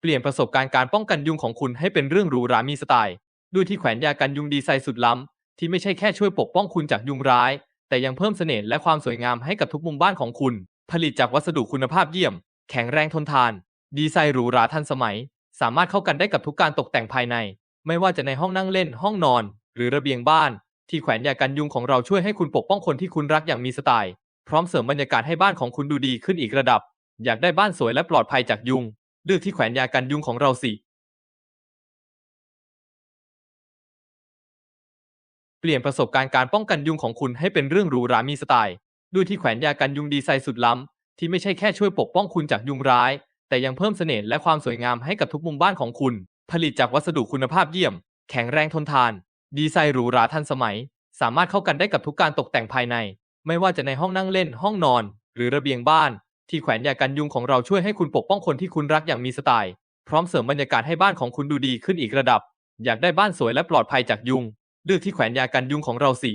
เปลี่ยนประสบการณ์การป้องกันยุงของคุณให้เป็นเรื่องหรูหรามีสไตล์ ด้วยที่แขวนยากันยุงดีไซน์สุดล้ำ ที่ไม่ใช่แค่ช่วยปกป้องคุณจากยุงร้าย แต่ยังเพิ่มเสน่ห์และความสวยงามให้กับทุกมุมบ้านของคุณ ผลิตจากวัสดุคุณภาพเยี่ยม แข็งแรงทนทาน ดีไซน์หรูหราทันสมัย สามารถเข้ากันได้กับทุกการตกแต่งภายใน ไม่ว่าจะในห้องนั่งเล่น ห้องนอน หรือระเบียงบ้าน ที่แขวนยากันยุงของเราช่วยให้คุณปกป้องคนที่คุณรักอย่างมีสไตล์ พร้อมเสริมบรรยากาศให้บ้านของคุณดูดีขึ้นอีกระดับ อยากได้บ้านสวยและปลอดภัยจากยุง เลือกที่แขวนยากันยุงของเราสิ เปลี่ยนประสบการณ์การป้องกันยุงของคุณให้เป็นเรื่องหรูหรามีสไตล์ ด้วยที่แขวนยากันยุงดีไซน์สุดล้ำ ที่ไม่ใช่แค่ช่วยปกป้องคุณจากยุงร้าย แต่ยังเพิ่มเสน่ห์และความสวยงามให้กับทุกมุมบ้านของคุณ ผลิตจากวัสดุคุณภาพเยี่ยม แข็งแรงทนทาน ดีไซน์หรูหราทันสมัย สามารถเข้ากันได้กับทุกการตกแต่งภายใน ไม่ว่าจะในห้องนั่งเล่น ห้องนอน หรือระเบียงบ้าน ที่แขวนยากันยุงของเราช่วยให้คุณปกป้องคนที่คุณรักอย่างมีสไตล์ พร้อมเสริมบรรยากาศให้บ้านของคุณดูดีขึ้นอีกระดับ อยากได้บ้านสวยและปลอดภัยจากยุง เลือกที่แขวนยากันยุงของเราสิ